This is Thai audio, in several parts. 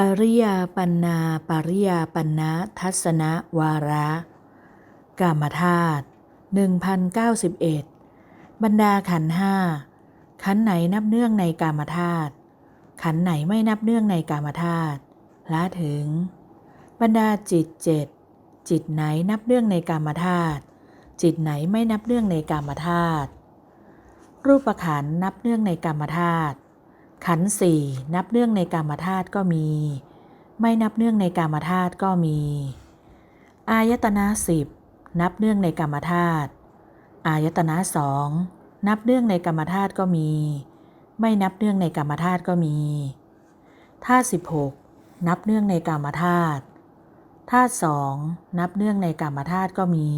ปริยาปันนาปริยาปันนะทัศนะวาระ กามธาตุ1091 บรรดาขันห้าขันไหนนับเนื่องในกามธาตุขันไหนไม่นับเนื่องในกามธาตุละถึง บรรดาจิตเจ็ดจิตไหนนับเนื่องในกามธาตุจิตไหนไม่นับเนื่องในกามธาตุรูปขันนับเนื่องในกามธาตุ ขันสี่นับเนื่องในกามธาตุก็มี ไม่นับเนื่องในกามธาตุก็มี อายตนะสิบนับเนื่องในกามธาตุ อายตนะสองนับเนื่องในกามธาตุก็มี ไม่นับเนื่องในกามธาตุก็มีธาตุสิบหกนับเนื่องในกามธาตุ ธาตุสองนับเนื่องในกามธาตุก็มี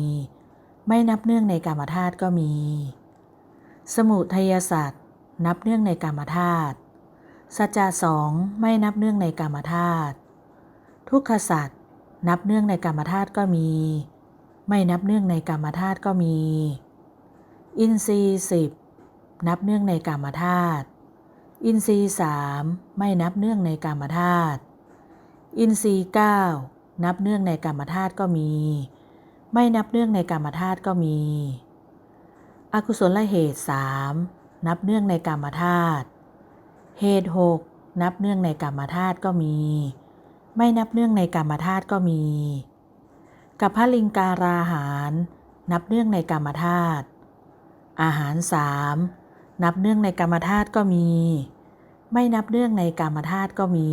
ไม่นับเนื่องในกามธาตุก็มี สมุทัยสัตว์นับเนื่องในกามธาตุ สัจจะสองไม่นับเนื่องในกามธาตุทุกขสัตว์นับเนื่องในกามธาตุก็มี ไม่นับเนื่องในกามธาตุก็มี อินทรีย์สิบนับเนื่องในกามธาตุอินทรีย์สามไม่นับเนื่องในกามธาตุอินทรีย์เก้านับเนื่องในกามธาตุก็มี ไม่นับเนื่องในกามธาตุก็มี อกุศลเหตุสามนับเนื่องในกามธาตุ เหตุหกนับเนื่องในกามธาตุก็มี ไม่นับเนื่องในกามธาตุก็มี กับพลิงการาหาร นับเนื่องในกามธาตุอาหารสามนับเนื่องในกามธาตุก็มี ไม่นับเนื่องในกามธาตุก็มี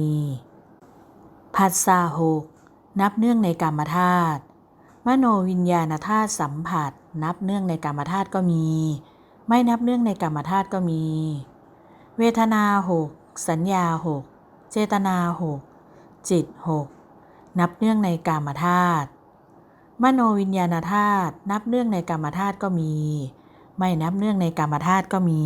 ผัสสะหกนับเนื่องในกามธาตุมโนวิญญาณธาตุสัมผัส นับเนื่องในกามธาตุก็มี ไม่นับเนื่องในกามธาตุก็มี เวทนาหกสัญญาหกเจตนาหกจิตหกนับเนื่องในกามธาตุมโนวิญญาณธาตุนับเนื่องในกามธาตุก็มี ไม่นับเนื่องในกามธาตุก็มี